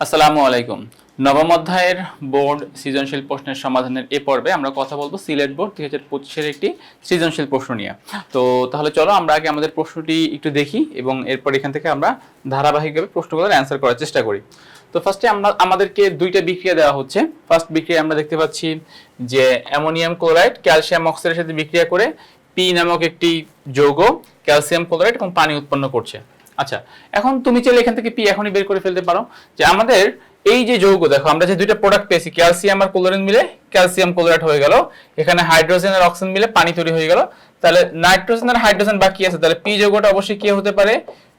আসসালামু আলাইকুম। নবম অধ্যায়ের বোর্ড সৃজনশীল প্রশ্নের সমাধানের এ পর্বে আমরা কথা বলব সিলেট বোর্ড দুই হাজার পঁচিশের একটি সৃজনশীল প্রশ্ন নিয়ে। তো তাহলে চলো আমরা আগে আমাদের প্রশ্নটি একটু দেখি এবং এরপর এখান থেকে আমরা ধারাবাহিকভাবে প্রশ্নগুলোর অ্যান্সার করার চেষ্টা করি। তো ফার্স্টে আমরা আমাদেরকে দুইটা বিক্রিয়া দেওয়া হচ্ছে। ফার্স্ট বিক্রিয়া আমরা দেখতে পাচ্ছি যে অ্যামোনিয়াম ক্লোরাইড, ক্যালসিয়াম অক্সাইডের সাথে বিক্রিয়া করে পি নামক একটি যৌগ ক্যালসিয়াম ক্লোরাইড এবং পানি উৎপন্ন করছে। আচ্ছা এখন তুমি চাইলে এখান থেকে পি এখনই বের করে ফেলতে পারো। যে আমাদের এই যে যৌগ, দেখো, আমরা যে দুইটা প্রোডাক্ট পেয়েছি ক্যালসিয়াম আর ক্লোরিন মিলে ক্যালসিয়াম ক্লোরাইড হয়ে গেল। এখানে হাইড্রোজেন আর অক্সিজেন মিলে পানি তৈরি হয়ে গেল। তাহলে নাইট্রোজেন আর হাইড্রোজেন বাকি আছে, তাহলে পি যৌগটা অবশ্যই কি হতে পারে?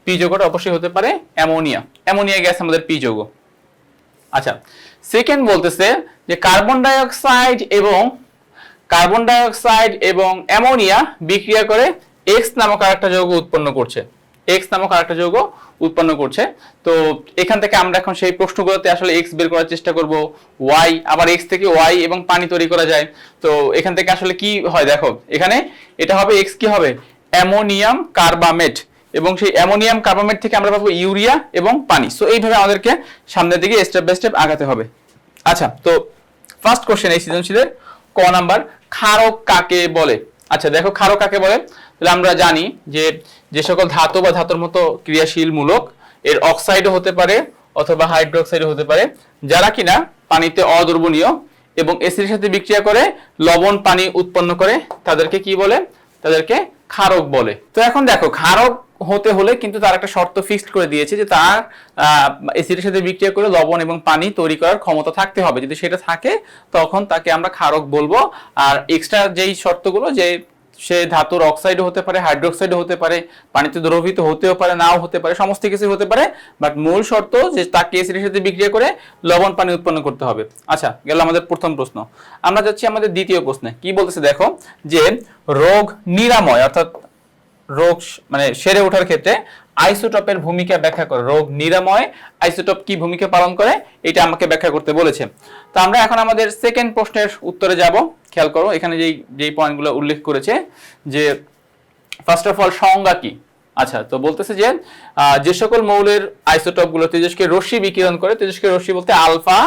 পি যৌগটা অবশ্যই হতে পারে অ্যামোনিয়া। অ্যামোনিয়া গ্যাস আমাদের পি যৌগ। আচ্ছা সেকেন্ড বলতেছে যে কার্বন ডাইঅক্সাইড এবং কার্বন ডাইঅক্সাইড এবং অ্যামোনিয়া বিক্রিয়া করে এক্স নামক আরেকটা যৌগ উৎপন্ন করছে। এক্স নামক আরেকটা যৌগ উৎপন্ন করছে। তো এখান থেকে আমরা এখন সেই প্রশ্নগুলোতে আসলে এক্স বের করার চেষ্টা করব ওয়াই আবার এক্স থেকে ওয়াই এবং পানি তৈরি করা যায়। তো এখান থেকে আসলে কি হয় দেখো, এখানে এটা হবে এক্স কি হবে? Ammonium carbamate. এবং সেই অ্যামোনিয়াম কার্বামেট থেকে আমরা পাবো ইউরিয়া এবং পানি। সো এইভাবে আমাদেরকে সামনের দিকে স্টেপ বাই স্টেপ আগাতে হবে। আচ্ছা তো ফার্স্ট কোশ্চেন এই সৃজনশীলের ক নাম্বার ক্ষারক কাকে বলে? আচ্ছা দেখো ক্ষারক কাকে বলে? তাহলে আমরা জানি যে যে সকল ধাতু বা ধাতুর মতো ক্রিয়াশীল মূলক, এর অক্সাইডও হতে পারে অথবা হাইড্রোক্সাইডও হতে পারে, যারা কিনা পানিতে অদ্রবণীয় এবং এসিডের সাথে বিক্রিয়া করে লবণ, পানি উৎপন্ন করে, তাদেরকে কি বলে? তাদেরকে ক্ষারক বলে। তো এখন দেখো, ক্ষারক হতে হলে কিন্তু তার একটা শর্ত ফিক্সড করে দিয়েছে যে তার এসিডের সাথে বিক্রিয়া করে লবণ এবং পানি তৈরি করার ক্ষমতা থাকতে হবে। যদি সেটা থাকে, তখন তাকে আমরা ক্ষারক বলব। আর এক্সট্রা যেই শর্তগুলো, যে সে ধাতুর অক্সাইডও হতে পারে হাইড্রোক্সাইডও হতে পারে, পানিতে দ্রবীভূত হতেও পারে, নাও হতে পারে, সমস্ত কিছু হতে পারে বাট মূল শর্ত যে তাকে এসিডের সাথে বিক্রিয়া করে লবণ পানি উৎপন্ন করতে হবে। আচ্ছা গেল আমাদের প্রথম প্রশ্ন। আমরা যাচ্ছি আমাদের দ্বিতীয় প্রশ্নে। কি বলতেছে দেখো যে রোগ নিরাময়, অর্থাৎ রোগ মানে সেরে ওঠার ক্ষেত্রে আইসোটপের ভূমিকা ব্যাখ্যা করে, রোগ নিরাময় আইসোটপ কি ভূমিকা পালন করে, এটা আমাকে ব্যাখ্যা করতে বলেছে। তো আমরা এখন আমাদের সেকেন্ড প্রশ্নের উত্তরে যাব। খেয়াল করো, এখানে যেই যেই পয়েন্টগুলো উল্লেখ করেছে যে ফার্স্ট অফ অল সংজ্ঞা কি? আচ্ছা তো বলতেছে যে যে সকল মৌলের আইসোটপগুলো তেজস্ক্রিয় রশ্মি বিকিরণ করে, তেজস্ক্রিয় রশ্মি বলতে আলফা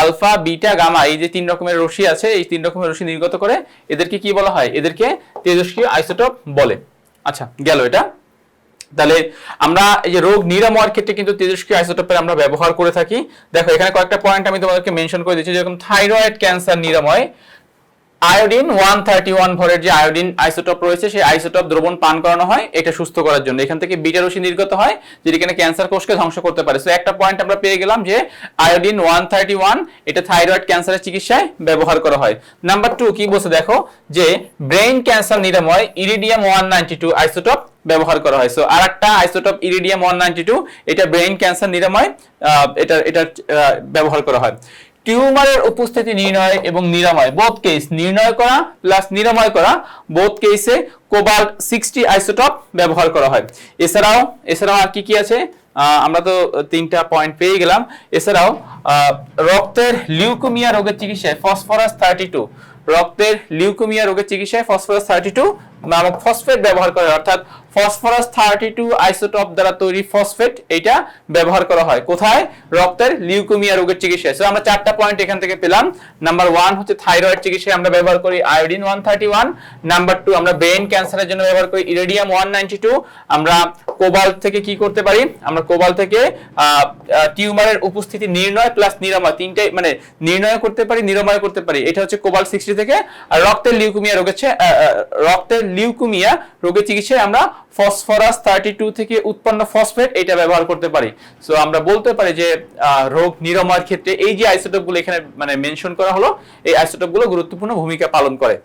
আলফা, বিটা, গামা, এই যে তিন রকমের রশ্মি আছে, এই তিন রকমের রশ্মি নির্গত করে, এদেরকে কি বলা হয়? এদেরকে তেজস্ক্রিয় আইসোটপ বলে। আচ্ছা গেল এটা। তাহলে আমরা এই যে রোগ নিরাময়ের ক্ষেত্রে কিন্তু তেজস্ক্রিয় আইসোটোপের আমরা ব্যবহার করে থাকি। দেখো, এখানে কয়েকটা পয়েন্ট আমি তোমাদেরকে মেনশন করে দিচ্ছি, যেরকম থাইরয়েড ক্যান্সার নিরাময়। আয়োডিন ওয়ান থার্টি ওয়ান ভরের যে আয়োডিন আইসোটপ রয়েছে, সেই আইসোটপ দ্রবণ পান করানো হয়, এটা সুস্থ করার জন্য। এখান থেকে বিটা রশ্মি নির্গত হয়, যেটি কিনা ক্যান্সার কোষকে ধ্বংস করতে পারে। সো একটা পয়েন্ট আমরা পেয়ে গেলাম যে আয়োডিন ওয়ান থার্টি ওয়ান, এটা থাইরয়েড ক্যান্সারের চিকিৎসায় ব্যবহার করা হয়। নাম্বার টু কি বলছে দেখো? যে ব্রেইন ক্যান্সার নিরাময় iridium one ninety two isotope ব্যবহার করা হয়। সো আর একটা isotope iridium one ninety two, এটা ব্রেইন ক্যান্সার নিরাময় এটা এটা ব্যবহার করা হয়। টিউমারের উপস্থিতি নির্ণয় এবং নিরাময়। বোধ কেস নির্ণয় করা প্লাস নিরাময় করা বোধ কেসে কোবাল্ট সিক্সটি আইসোটপ ব্যবহার করা হয়। এছাড়াও এছাড়াও আর কি কি আছে? আমরা তো তিনটা পয়েন্ট পেয়ে গেলাম। এছাড়াও রক্তের লিউকোমিয়া রোগের চিকিৎসায় ফসফরাস থার্টি টু রক্তের লিউকোমিয়া রোগের চিকিৎসায় ফসফরাস থার্টি টু নামক ফসফেট ব্যবহার করা অর্থাৎ ফসফরাস থার্টি টু আইসোটপ দ্বারা তৈরি ফসফেট এটা ব্যবহার করা হয়। কোথায়? রক্তের লিউকোমিয়া রোগের চিকিৎসায়। So, আমরা চারটা পয়েন্ট এখান থেকে পেলাম। নাম্বার ওয়ান হচ্ছে থাইরয়েড চিকিৎসায় আমরা ব্যবহার করি iodine one thirty one number two আমরা ব্রেন ক্যান্সারের জন্য ব্যবহার করি ইরেডিয়াম ওয়ান নাইনটি টু আমরা কোবাল থেকে কি করতে পারি? আমরা কোবাল থেকে টিউমারের উপস্থিতি নির্ণয় প্লাস নিরাময় তিনটাই মানে নির্ণয় করতে পারি নিরাময় করতে পারি। এটা হচ্ছে কোবাল সিক্সটি থেকে। আর রক্তের লিউকুমিয়া রোগের রক্তের লিউকুমিয়া রোগের চিকিৎসায় আমরা ফসফরাস থার্টি টু থেকে উৎপন্ন ফসফেট এটা ব্যবহার করতে পারি। সো আমরা বলতে পারি যে রোগ নিরাময়ের ক্ষেত্রে এই যে আইসোটোপগুলো এখানে মানে মেনশন করা হলো, এই আইসোটোপগুলো গুরুত্বপূর্ণ ভূমিকা পালন করে।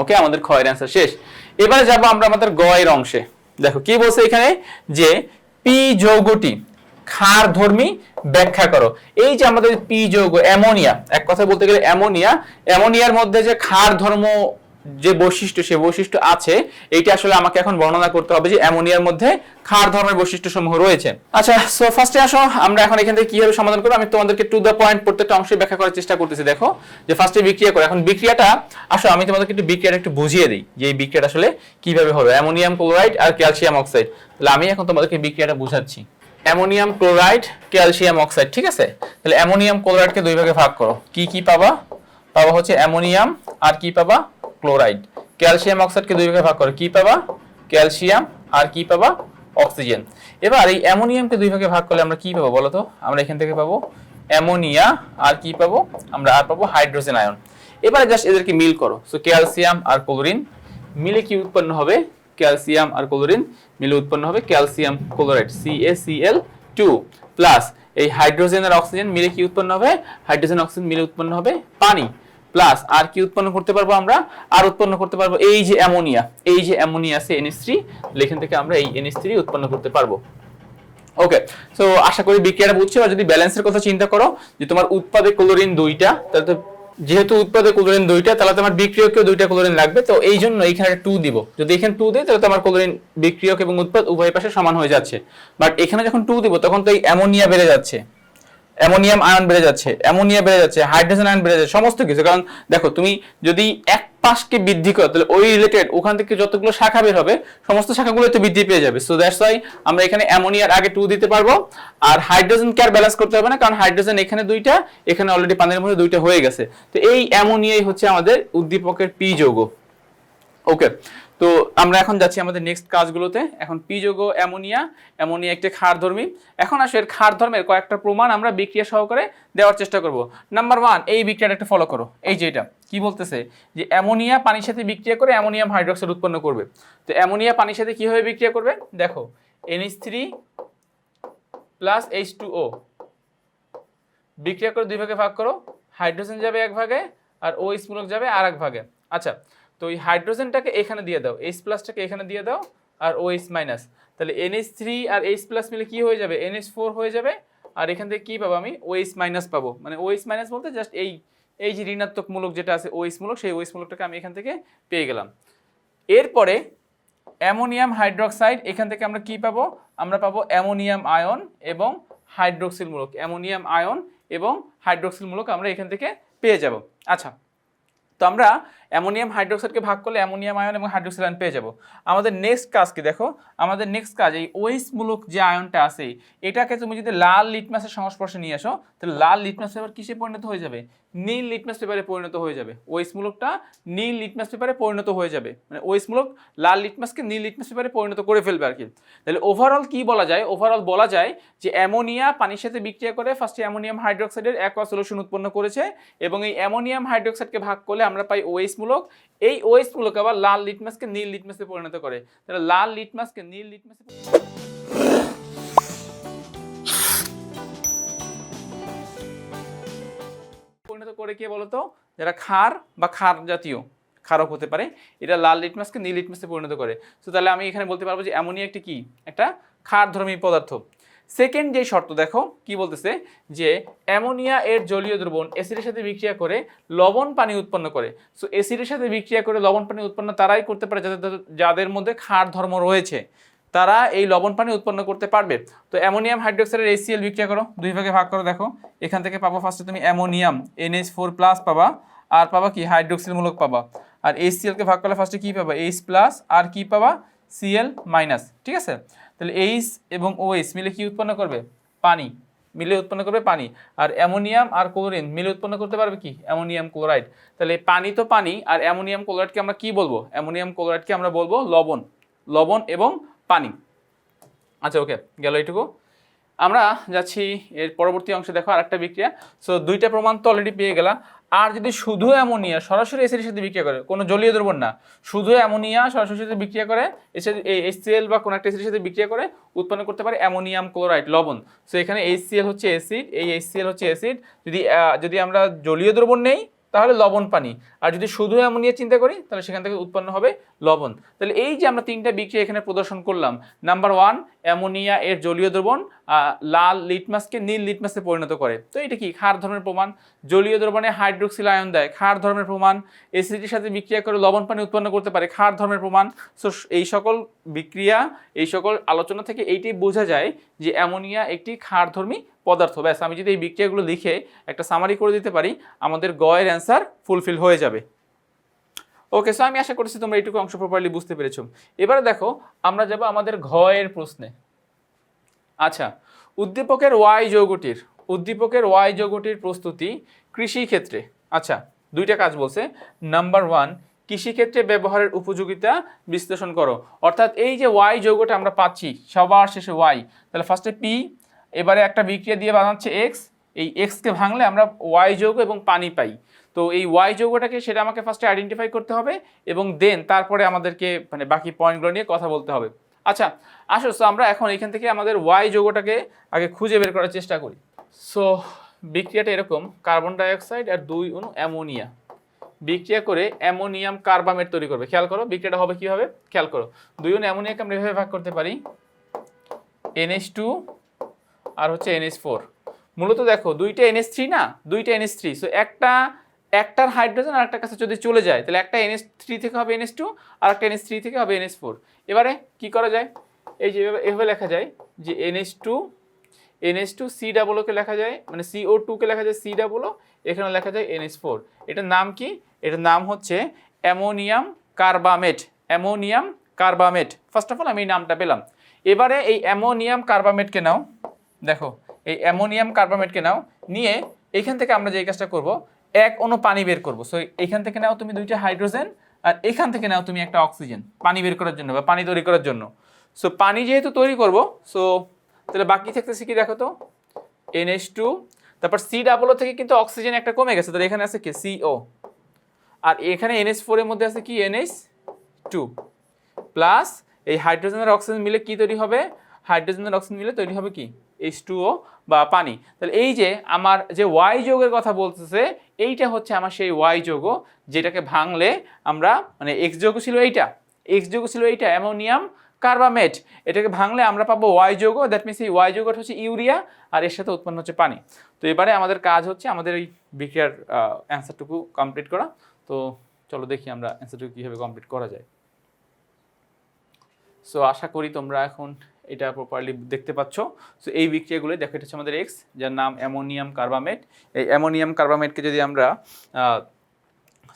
ওকে আমাদের ক্ষয়ের অ্যান্সার শেষ। এবারে যাব আমরা আমাদের গয়ের অংশে। দেখো, কি বলছে এখানে? যে পি যৌগটি ক্ষার ধর্মী ব্যাখ্যা করো। এই যে আমাদের পি যৌগ, অ্যামোনিয়া, এক কথা বলতে গেলে অ্যামোনিয়া, অ্যামোনিয়ার মধ্যে যে ক্ষার ধর্ম যে বৈশিষ্ট্য, সে বৈশিষ্ট্য আছে, এইটা আসলে আমাকে এখন বর্ণনা করতে হবে যে অ্যামোনিয়ার মধ্যে ক্ষার ধর্মের বৈশিষ্ট্য সমূহ রয়েছে। আচ্ছা সো ফার্স্টে আসো, আমরা এখন এখান থেকে কীভাবে সমাধান করব? আমি তোমাদেরকে টু দ্য পয়েন্ট প্রত্যেকটা অংশে ব্যাখ্যা করার চেষ্টা করতেছি, দেখো। যে ফার্স্টে বিক্রিয়া করে, এখন বিক্রিয়াটা, আসো, আমি তোমাদেরকে একটু বিক্রিয়াটা একটু বুঝিয়ে দিই যে এই বিক্রিয়াটা আসলে কীভাবে হবে। অ্যামোনিয়াম ক্লোরাইড আর ক্যালসিয়াম অক্সাইড। তাহলে আমি এখন তোমাদেরকে বিক্রিয়াটা বুঝাচ্ছি। অ্যামোনিয়াম ক্লোরাইড, ক্যালসিয়াম অক্সাইড, ঠিক আছে? তাহলে অ্যামোনিয়াম ক্লোরাইডকে দুই ভাগে ভাগ করো। কি কি পাবা? পাবা হচ্ছে অ্যামোনিয়াম আর কি পাবা? ক্লোরাইড। ক্যালসিয়াম অক্সাইডকে দুই ভাগে ভাগ করো কি পাবা? ক্যালসিয়াম আর কি পাবা? অক্সিজেন। এবার এই অ্যামোনিয়ামকে দুই ভাগে ভাগ করলে আমরা কি পাবো বলো তো? আমরা এখান থেকে পাবো অ্যামোনিয়া আর কি পাবো? আমরা আর পাবো হাইড্রোজেন আয়ন। এবারে জাস্ট এদেরকে মিল করো। সো ক্যালসিয়াম আর ক্লোরিন মিলে কি উৎপন্ন হবে? ক্যালসিয়াম আর ক্লোরিন মিলে উৎপন্ন হবে calcium chloride CaCl two plus এই হাইড্রোজেন আর অক্সিজেন মিলে কি উৎপন্ন হবে? হাইড্রোজেন অক্সিজেন মিলে উৎপন্ন হবে পানি। প্লাস আর কি উৎপন্ন করতে পারব আমরা? আর উৎপন্ন করতে পারব এই যে অ্যামোনিয়া। এই যে অ্যামোনিয়া আছে এনএস থ্রি এখান থেকে আমরা এই এনএস থ্রি উৎপন্ন করতে পারব। ওকে সো আশা করি বিক্রিয়াটা বুঝছ। আর যদি ব্যালেন্সের কথা চিন্তা করো, যে তোমার উৎপাদে ক্লোরিন দুইটা, তাহলে তো যেহেতু উৎপাদে ক্লোরিন দুইটা, তাহলে তোমার বিক্রিয়কেও দুইটা ক্লোরিন লাগবে। তো এই জন্য এখানে টু দিব। যদি এখানে টু দিই, তাহলে তোমার ক্লোরিন বিক্রিয়ক এবং উৎপাদ উভয় পাশে সমান হয়ে যাচ্ছে। বাট এখানে যখন টু দিব, তখন তো এই অ্যামোনিয়া বেড়ে যাচ্ছে। অ্যামোনিয়াম আয়ন বেড়ে যাচ্ছে, অ্যামোনিয়া বেড়ে যাচ্ছে, হাইড্রোজেন আয়ন বেড়ে যাচ্ছে, সমস্ত কিছু। কারণ দেখো, তুমি যদি এক পাশকে বৃদ্ধি করো, তাহলে ওই রিলেটেড ওখান থেকে যতগুলো শাখা বের হবে, সমস্ত শাখাগুলো তো বৃদ্ধি পেয়ে যাবে। সো দ্যাটস ওয়াই আমরা এখানে অ্যামোনিয়ার আগে টু দিতে পারব। আর হাইড্রোজেনকে আর ব্যালেন্স করতে হবে না, কারণ হাইড্রোজেন এখানে দুইটা, এখানে অলরেডি পানির মধ্যে দুইটা হয়ে গেছে। তো এই অ্যামোনিয়াই হচ্ছে আমাদের উদ্দীপকের পি যৌগ। ওকে তো আমরা এখন যাচ্ছি আমাদের নেক্সট কাজগুলোতে। এখন পি যৌগ অ্যামোনিয়া অ্যামোনিয়া একটি ক্ষারধর্মী। এখন আসে এর ক্ষারধর্মের কয়েকটা প্রমাণ আমরা বিক্রিয়া সহকারে দেওয়ার চেষ্টা করব। নাম্বার ওয়ান এই বিক্রিয়াটা একটা ফলো করো। এই যে এটা, কি বলতেছে? যে অ্যামোনিয়া পানির সাথে বিক্রিয়া করে অ্যামোনিয়াম হাইড্রোক্সাইড উৎপন্ন করবে। তো অ্যামোনিয়া পানির সাথে কীভাবে বিক্রিয়া করবে? দেখো NH three plus H two O বিক্রিয়া করে দুই ভাগে ভাগ করো। হাইড্রোজেন যাবে এক ভাগে, আর ও মূলক যাবে আর এক ভাগে। আচ্ছা তো এই হাইড্রোজেনটাকে এখানে দিয়ে দাও এইচ প্লাসটাকে এখানে দিয়ে দাও আর ও এইচ মাইনাস তাহলে এনএইচ থ্রি আর এইচ প্লাস মিলে কী হয়ে যাবে? এনএইচ ফোর হয়ে যাবে। আর এখান থেকে কী পাবো আমি? ওএইচ মাইনাস পাবো। মানে ওএইচ মাইনাস বলতে জাস্ট এই এই যে ঋণাত্মক মূলক যেটা আছে ওএইচ মূলক, সেই ওএইচ মূলকটাকে আমি এখান থেকে পেয়ে গেলাম। এরপরে অ্যামোনিয়াম হাইড্রোক্সাইড, এখান থেকে আমরা কি পাবো? আমরা পাবো অ্যামোনিয়াম আয়ন এবং হাইড্রোক্সিল মূলক। অ্যামোনিয়াম আয়ন এবং হাইড্রোক্সিল মূলক আমরা এখান থেকে পেয়ে যাব। আচ্ছা তো আমরা অ্যামোনিয়াম হাইড্রোক্সাইডকে ভাগ করলে অ্যামোনিয়াম আয়ন এবং হাইড্রোক্সিল আয়ন পেয়ে যাব। আমাদের নেক্সট কাজ কি দেখো? আমাদের নেক্সট কাজ, এই ওয়েস মূলক যে আয়নটা আছে, এটাকে তুমি যদি লাল লিটমাসের সংস্পর্শে নিয়ে আসো, তাহলে লাল লিটমাস পেপার কিসে পরিণত হয়ে যাবে? নীল লিটমাস পেপারে পরিণত হয়ে যাবে। ওয়েস মূলকটা নীল লিটমাস পেপারে পরিণত হয়ে যাবে। মানে ওয়েস মূলক লাল লিটমাসকে নীল লিটমাস পেপারে পরিণত করে ফেলবে আর কি। তাহলে ওভারঅল কি বলা যায়? ওভারঅল বলা যায় যে অ্যামোনিয়া পানির সাথে বিক্রিয়া করে ফার্স্টে অ্যামোনিয়াম হাইড্রোক্সাইডের অ্যাকোয়া সলিউশন উৎপন্ন করেছে এবং এই অ্যামোনিয়াম হাইড্রোক্সাইডকে ভাগ করলে আমরা পাই ওএইচ মূলক এই ওএইচ মূলক আবার লাল লিটমাসকে নীল লিটমাসে পরিণত করে। তাহলে লাল লিটমাসকে নীল লিটমাসে পরিণত করে কে বলতো? যারা খার বা খার জাতীয়, ক্ষারক হতে পারে এটা লাল লিটমাসকে নীল লিটমাসে পরিণত করে। তো তাহলে আমি এখানে বলতে পারব যে অ্যামোনিয়া একটি কি? একটা ক্ষারধর্মী পদার্থ। সেকেন্ড যে শর্ত, দেখো, কি বলতেছে? যে অ্যামোনিয়া এর জলীয় দ্রবণ অ্যাসিডের সাথে বিক্রিয়া করে লবণ পানি উৎপন্ন করে। সো অ্যাসিডের সাথে বিক্রিয়া করে লবণ পানি উৎপন্ন তারাই করতে পারে যাদের যাদের মধ্যে ক্ষার ধর্ম রয়েছে। তারা এই লবণ পানি উৎপন্ন করতে পারবে। তো অ্যামোনিয়াম হাইড্রোক্সাইডের এসিএল বিক্রিয়া করো। দুই ভাগে ভাগ করো, দেখো। এখান থেকে পাবো ফার্স্টে তুমি অ্যামোনিয়াম এনএইচ ফোর প্লাস পাবা। আর পাবা কি? হাইড্রোক্সিল মূলক পাবা। আর এসিএলকে ভাগ করলে ফার্স্টে কী পাবা? এইচ প্লাস আর কি পাবা? সিএল মাইনাস ঠিক আছে? তাহলে এইচ এবং ওএইচ মিলে কি উৎপন্ন করবে? পানি। মিলে উৎপন্ন করবে পানি। আর অ্যামোনিয়াম আর ক্লোরিন মিলে উৎপন্ন করতে পারবে কি? Ammonium chloride. তাহলে পানি তো পানি, আর অ্যামোনিয়াম ক্লোরাইডকে আমরা কি বলব? অ্যামোনিয়াম ক্লোরাইডকে আমরা বলব লবণ। লবণ এবং পানি। আচ্ছা ওকে গেল এইটুকু। আমরা যাচ্ছি এর পরবর্তী অংশে, দেখো আরেকটা বিক্রিয়া। সো দুইটা প্রমাণ তো অলরেডি পেয়ে গেলা আর যদি শুধু অ্যামোনিয়া সরাসরি এসিডের সাথে বিক্রিয়া করে, কোনো জলীয় দ্রবণ না, শুধু অ্যামোনিয়া সরাসরি সাথে বিক্রিয়া করে এইচসিএল বা কোনো একটা এসিডের সাথে বিক্রিয়া করে উৎপন্ন করতে পারে অ্যামোনিয়াম ক্লোরাইড, লবণ। সো এখানে এইচসিএল হচ্ছে অ্যাসিড এই এইচসিএল হচ্ছে অ্যাসিড যদি যদি আমরা জলীয় দ্রবণ নেই, তাহলে লবণ পানি। আর যদি শুধু অ্যামোনিয়া চিন্তা করি, তাহলে সেখান থেকে উৎপন্ন হবে লবণ। তাহলে এই যে আমরা তিনটা বিক্রিয়া এখানে প্রদর্শন করলাম নাম্বার ওয়ান অ্যামোনিয়া এর জলীয় দ্রবণ লাল লিটমাসকে নীল লিটমাসে পরিণত করে। তো এটা কি? ক্ষার ধর্মের প্রমাণ। জলীয় দ্রবণে হাইড্রোক্সিল আয়ন দেয়। ক্ষার ধর্মের প্রমাণ। এসিডির সাথে বিক্রিয়া করে লবণ পানি উৎপন্ন করতে পারে। ক্ষার ধর্মের প্রমাণ। সো এই সকল বিক্রিয়া, এই সকল আলোচনা থেকে এইটাই বোঝা যায় যে অ্যামোনিয়া একটি ক্ষারধর্মী পদার্থ। ব্যাস, আমি যদি এই বিক্রিয়াগুলো লিখে একটা সামারি করে দিতে পারি, আমাদের গয়ের অ্যান্সার ফুলফিল হয়ে যাবে। ওকে সো আমি আশা করছি তোমরা এইটুকু অংশ প্রপারলি বুঝতে পেরেছ। এবারে দেখো, আমরা যাব আমাদের ঘয়ের প্রশ্নে। আচ্ছা উদ্দীপকের ওয়াই যৌগটির, উদ্দীপকের ওয়াই যৌগটির প্রস্তুতি কৃষি ক্ষেত্রে। আচ্ছা দুইটা কাজ বলছে। নাম্বার ওয়ান কৃষিক্ষেত্রে ব্যবহারের উপযোগিতা বিশ্লেষণ করো। অর্থাৎ এই যে ওয়াই যৌগটা আমরা পাচ্ছি, সবার শেষে ওয়াই, তাহলে ফার্স্টে পি, এবারে একটা বিক্রিয়া দিয়ে বানাচ্ছে এক্স এই এক্সকে ভাঙলে আমরা ওয়াই যৌগ এবং পানি পাই। তো এই ওয়াই যৌগটাকে সেটা আমাকে ফার্স্টে আইডেন্টিফাই করতে হবে এবং দেন তারপরে আমাদেরকে মানে বাকি পয়েন্টগুলো নিয়ে কথা বলতে হবে। আচ্ছা আসো, so আমরা এখন এখান থেকে আমাদের ওয়াই যৌগটাকে আগে খুঁজে বের করার চেষ্টা করি। সো বিক্রিয়াটা এরকম কার্বন ডাইঅক্সাইড আর দুই অণু অ্যামোনিয়া বিক্রিয়া করে অ্যামোনিয়াম কার্বামেট তৈরি করবে। খেয়াল করো, বিক্রিয়াটা হবে কীভাবে? খেয়াল করো, দুই অণু অ্যামোনিয়াকে আমরা এভাবে ভাগ করতে পারি। এনএস টু আর হচ্ছে এনএস ফোর মূলত দেখো দুইটা এনএস থ্রি না? দুইটা এনএস থ্রি সো একটা, একটার হাইড্রোজেন আর একটা কাছে যদি চলে যায়, তাহলে একটা এনএস থ্রি থেকে হবে এনএস টু আর একটা এনএস থ্রি থেকে হবে এনএস ফোর এবারে কি করা যায়? এই যে এভাবে- লেখা যায় যে NS two NS two C ডাবলকে লেখা যায় মানে সিও টুকে লেখা যায় সি ডাবলও এখানে লেখা যায় এনএস ফোর এটার নাম কি? এটার নাম হচ্ছে ammonium carbamate. Ammonium carbamate. First of all আমি এই নামটা পেলাম। এবারে এই অ্যামোনিয়াম কার্বামেটকে নাও। দেখো এই অ্যামোনিয়াম কার্বামেটকে নাও, নিয়ে এখান থেকে আমরা যে কাজটা করব, এক অণু পানি বের করব। সো এখান থেকে নাও তুমি দুইটা হাইড্রোজেন, আর এখান থেকে নাও তুমি একটা অক্সিজেন, পানি বের করার জন্য বা পানি তৈরি করার জন্য। সো পানি যেহেতু তৈরি করব সো তাহলে বাকি থাকতেছে কি দেখো তো? এনএস টু তারপর সি ডাবলও থেকে কিন্তু অক্সিজেন একটা কমে গেছে, তাহলে এখানে আছে কি? সিও আর এখানে এনএস ফোরের মধ্যে আছে কি? এনএস টু প্লাস এই হাইড্রোজেন আর অক্সিজেন মিলে কি তৈরি হবে? হাইড্রোজেন আর অক্সিজেন মিলে তৈরি হবে কি? এইচ টুও বা পানি। তাহলে এই যে আমার যে ওয়াই যোগের কথা বলতেছে, এইটা হচ্ছে আমার সেই ওয়াই যোগ যেটাকে ভাঙলে আমরা মানে এক্স যোগ ছিল এইটা। এক্স যোগ ছিল এইটা, অ্যামোনিয়াম কার্বামেট। এটাকে ভাঙলে আমরা পাবো ওয়াই যোগ দ্যাট মিনস এই ওয়াই যোগটা হচ্ছে ইউরিয়া, আর এর সাথে উৎপন্ন হচ্ছে পানি। তো এবারে আমাদের কাজ হচ্ছে আমাদের এই বিক্রিয়ার অ্যান্সারটুকু কমপ্লিট করা। তো চলো দেখি আমরা অ্যান্সারটুকু কীভাবে কমপ্লিট করা যায়। সো আশা করি তোমরা এখন এটা প্রপারলি দেখতে পাচ্ছ। সো এই বিক্রিয়াগুলো, দেখো, এটা হচ্ছে আমাদের এক্স যার নাম অ্যামোনিয়াম কার্বামেট। এই অ্যামোনিয়াম কার্বামেটকে যদি আমরা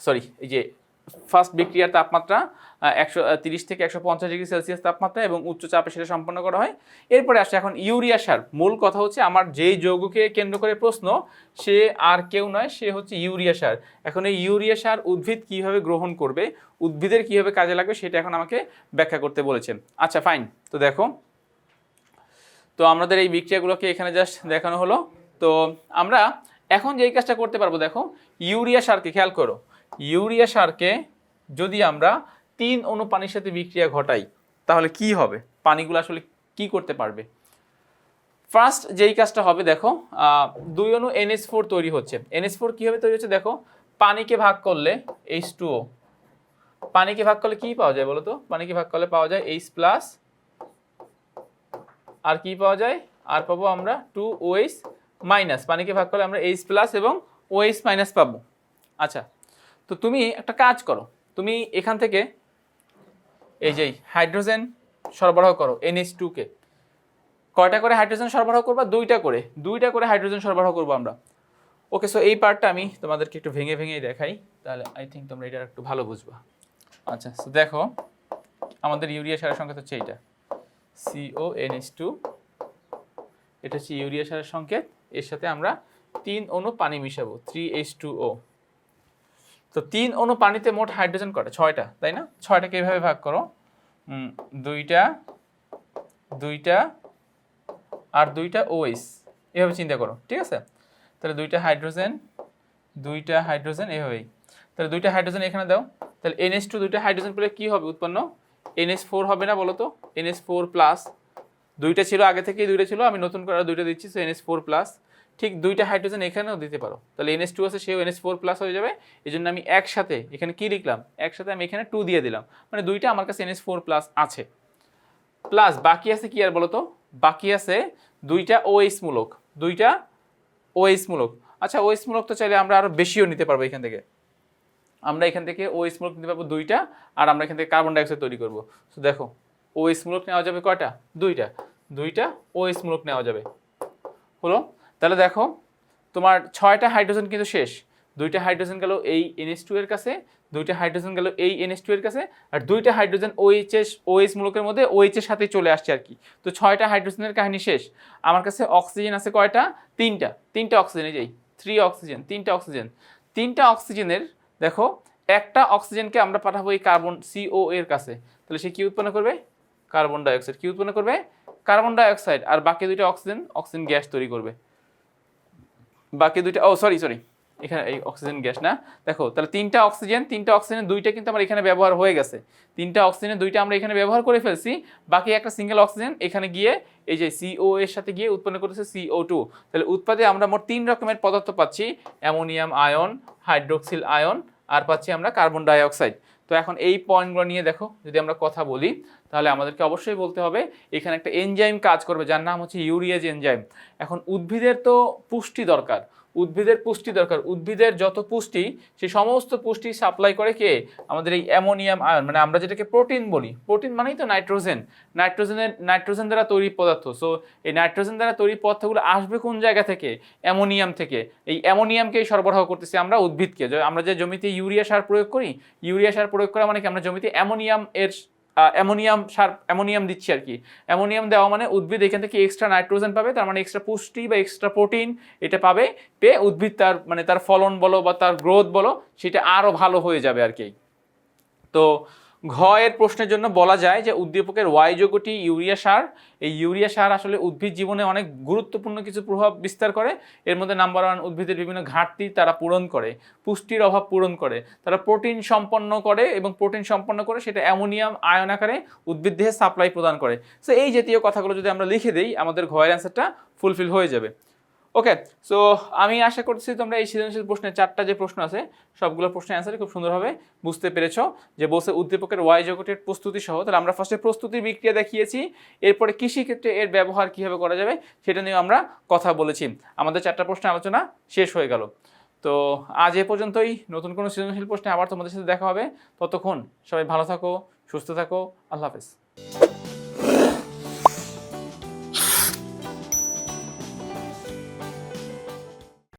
সরি এই যে ফার্স্ট বিক্রিয়ার তাপমাত্রা একশো তিরিশ থেকে একশো পঞ্চাশ ডিগ্রি সেলসিয়াস তাপমাত্রা এবং উচ্চ চাপে সেটা সম্পন্ন করা হয়। এরপরে আসে এখন ইউরিয়া সার। মূল কথা হচ্ছে আমার যেই যৌগকে কেন্দ্র করে প্রশ্ন, সে আর কেউ নয়, সে হচ্ছে ইউরিয়া সার। এখন এই ইউরিয়া সার উদ্ভিদ কীভাবে গ্রহণ করবে, উদ্ভিদের কীভাবে কাজে লাগবে, সেটা এখন আমাকে ব্যাখ্যা করতে বলেছেন আচ্ছা ফাইন তো দেখো তো আমাদের এই বিক্রিয়াগুলোকে এখানে জাস্ট দেখানো হলো। তো আমরা এখন যেই কাজটা করতে পারব, দেখো, ইউরিয়া সারকে খেয়াল করো। ইউরিয়া সারকে যদি আমরা তিন অণু পানির সাথে বিক্রিয়া ঘটাই, তাহলে কি হবে? পানিগুলো আসলে কি করতে পারবে? ফার্স্ট যেই কাজটা হবে, দেখো দুই অণু এনএস ফোর তৈরি হচ্ছে। এনএস ফোর কীভাবে তৈরি হচ্ছে, দেখো, পানিকে ভাগ করলে এইচ টুও পানিকে ভাগ করলে কি পাওয়া যায় বলো তো? পানিকে ভাগ করলে পাওয়া যায় এইচ প্লাস আর কি পাওয়া যায়? আর পাবো আমরা টু ওএইচ মাইনাস পানিকে ভাগ করলে আমরা এইচ প্লাস এবং ওএইচ মাইনাস পাবো। আচ্ছা তো তুমি একটা কাজ করো। তুমি এখান থেকে এই যে হাইড্রোজেন সরবরাহ করো এনএইচ টুকে কয়টা করে হাইড্রোজেন সরবরাহ করবা? দুইটা করে। দুইটা করে হাইড্রোজেন সরবরাহ করব আমরা। ওকে সো এই পার্টটা আমি তোমাদেরকে একটু ভেঙে ভেঙে দেখাই, তাহলে আই থিঙ্ক তোমরা এটা একটু ভালো বুঝবা। আচ্ছা দেখো, আমাদের ইউরিয়া সারের সংখ্যা হচ্ছে এইটা। সিও এনএস টু এটা হচ্ছে ইউরিয়া সারের সংকেত, এর সাথে আমরা তিন অণু পানি মিশাবো থ্রি এইচ টু ও তো তিন অণু পানিতে মোট হাইড্রোজেন কটা? ছয়টা, তাই না? ছয়টাকে এইভাবে ভাগ করো। দুইটা দুইটা, আর দুইটা ওএইচ এভাবে চিন্তা করো, ঠিক আছে? তাহলে দুইটা হাইড্রোজেন দুইটা হাইড্রোজেন, এভাবেই। তাহলে দুইটা হাইড্রোজেন এখানে দাও। তাহলে এনএস টু দুইটা হাইড্রোজেন পেলে কী হবে উৎপন্ন? এনএস ফোর হবে না বলো তো? এনএস ফোর প্লাস দুইটা ছিল আগে থেকেই, দুইটা ছিল, আমি নতুন করে দুইটা দিচ্ছি সো এনএস ফোর প্লাস ঠিক দুইটা হাইড্রোজেন এখানেও দিতে পারো। তাহলে এনএস টু আছে, সেও এনএস ফোর প্লাস হয়ে যাবে। এই জন্য আমি একসাথে, এখানে কি লিখলাম? একসাথে আমি এখানে টু দিয়ে দিলাম। মানে দুইটা আমার কাছে এনএস ফোর প্লাস আছে। প্লাস বাকি আছে কি আর বলো তো? বাকি আছে দুইটা ওএইচ মূলক। দুইটা ওএইচ মূলক। আচ্ছা ওএইচ মূলক তো চাইলে আমরা আরও বেশিও নিতে পারব এখান থেকে। আমরা এখান থেকে ওএইচ মূলক নিতে পারব দুইটা, আর আমরা এখান থেকে কার্বন ডাইঅক্সাইড তৈরি করব। তো দেখো ওএইচ মূলক নেওয়া যাবে কয়টা? দুইটা। দুইটা ওএইচ মূলক নেওয়া যাবে। হলো, তাহলে দেখো, তোমার ছয়টা হাইড্রোজেন কিন্তু শেষ। দুইটা হাইড্রোজেন গেল এই এনএস টু এর কাছে, দুইটা হাইড্রোজেন গেল এই এনএস টু এর কাছে, আর দুইটা হাইড্রোজেন ও ওএইচএস ওএইচ মূলকের মধ্যে OH এর সাথে চলে আসছে আর কি। তো ছয়টা হাইড্রোজেনের কাহিনী শেষ। আমার কাছে অক্সিজেন আছে কয়টা? তিনটা। তিনটা অক্সিজেন এই যে থ্রি অক্সিজেন তিনটা অক্সিজেন তিনটা অক্সিজেনের দেখো, একটা অক্সিজেনকে আমরা পাঠাবো এই কার্বন সিও এর কাছে। তাহলে সে কি উৎপন্ন করবে? Carbon dioxide. কি উৎপন্ন করবে? Carbon dioxide. আর বাকি দুইটা অক্সিজেন অক্সিজেন গ্যাস তৈরি করবে। বাকি দুইটা, ও, সরি সরি। এখানে এই অক্সিজেন গ্যাস, না? দেখো, তাহলে তিনটা অক্সিজেন তিনটা অক্সিজেন দুইটা কিন্তু আমার এখানে ব্যবহার হয়ে গেছে। তিনটা অক্সিজেন দুইটা আমরা এখানে ব্যবহার করে ফেলছি। বাকি একটা সিঙ্গেল অক্সিজেন এখানে গিয়ে এই যে সিও এর সাথে গিয়ে উৎপন্ন করেছে সিও টু তাহলে উৎপাদে আমরা মোট তিন রকমের পদার্থ পাচ্ছি। অ্যামোনিয়াম, আয়ন, হাইড্রোক্সিল আয়ন আর পাচ্ছি আমরা কার্বন ডাইঅক্সাইড তো এখন এই পয়েন্টগুলো নিয়ে দেখো, যদি আমরা কথা বলি, তাহলে আমাদেরকে অবশ্যই বলতে হবে, এখানে একটা এনজাইম কাজ করবে, যার নাম হচ্ছে ইউরিয়াজ এনজাইম এখন উদ্ভিদের তো পুষ্টি দরকার উদ্ভিদের পুষ্টি দরকার। উদ্ভিদের যত পুষ্টি সেই সমস্ত পুষ্টি সাপ্লাই করে কে? আমাদের এই অ্যামোনিয়াম আয়ন মানে আমরা যেটাকে প্রোটিন বলি। প্রোটিন মানেই তো নাইট্রোজেন। নাইট্রোজেনের, নাইট্রোজেন দ্বারা তৈরি পদার্থ। সো এই নাইট্রোজেন দ্বারা তৈরি পদার্থগুলো আসবে কোন জায়গা থেকে? অ্যামোনিয়াম থেকে। এই অ্যামোনিয়ামকেই সরবরাহ করতেছি আমরা উদ্ভিদকে। আমরা যে জমিতে ইউরিয়া সার প্রয়োগ করি, ইউরিয়া সার প্রয়োগ করা মানে কি? আমরা জমিতে অ্যামোনিয়াম এর অ্যামোনিয়াম সার, অ্যামোনিয়াম দিচ্ছি আর কি। অ্যামোনিয়াম দেওয়া মানে উদ্ভিদ এখান থেকে এক্সট্রা নাইট্রোজেন পাবে, তার মানে এক্সট্রা পুষ্টি বা এক্সট্রা প্রোটিন এটা পাবে, পেয়ে উদ্ভিদ তার মানে তার ফলন বলো বা তার গ্রোথ বলো, সেটা আরও ভালো হয়ে যাবে আর কি। তো ঘ এর প্রশ্নের জন্য বলা যায় যে উদ্দীপকের ওয়াই যৌগটি ইউরিয়া সার। এই ইউরিয়া সার আসলে উদ্ভিদ জীবনে অনেক গুরুত্বপূর্ণ কিছু প্রভাব বিস্তার করে। এর মধ্যে নাম্বার ওয়ান উদ্ভিদের বিভিন্ন ঘাটতি তারা পূরণ করে, পুষ্টির অভাব পূরণ করে। তারা প্রোটিন সম্পন্ন করে এবং প্রোটিন সম্পন্ন করে সেটা অ্যামোনিয়াম আয়ন আকারে উদ্ভিদ দেহে সাপ্লাই প্রদান করে। সো এই জাতীয় কথাগুলো যদি আমরা লিখে দিই, আমাদের ঘয়ের অ্যান্সারটা ফুলফিল হয়ে যাবে। ওকে সো আমি আশা করছি তোমরা এই সৃজনশীল প্রশ্নের চারটা যে প্রশ্ন আছে, সবগুলো প্রশ্নের অ্যান্সার খুব সুন্দরভাবে বুঝতে পেরেছ যে বলছে উদ্দীপকের ওয়াই জগতের প্রস্তুতি সহ। তাহলে আমরা ফার্স্টে প্রস্তুতির বিক্রিয়া দেখিয়েছি, এরপরে কৃষিক্ষেত্রে এর ব্যবহার কীভাবে করা যাবে সেটা নিয়ে আমরা কথা বলেছি। আমাদের চারটা প্রশ্নের আলোচনা শেষ হয়ে গেল। তো আজ এ পর্যন্তই, নতুন কোনো সৃজনশীল প্রশ্নে আবার তোমাদের সাথে দেখা হবে। ততক্ষণ সবাই ভালো থাকো, সুস্থ থাকো, আল্লাহ হাফেজ।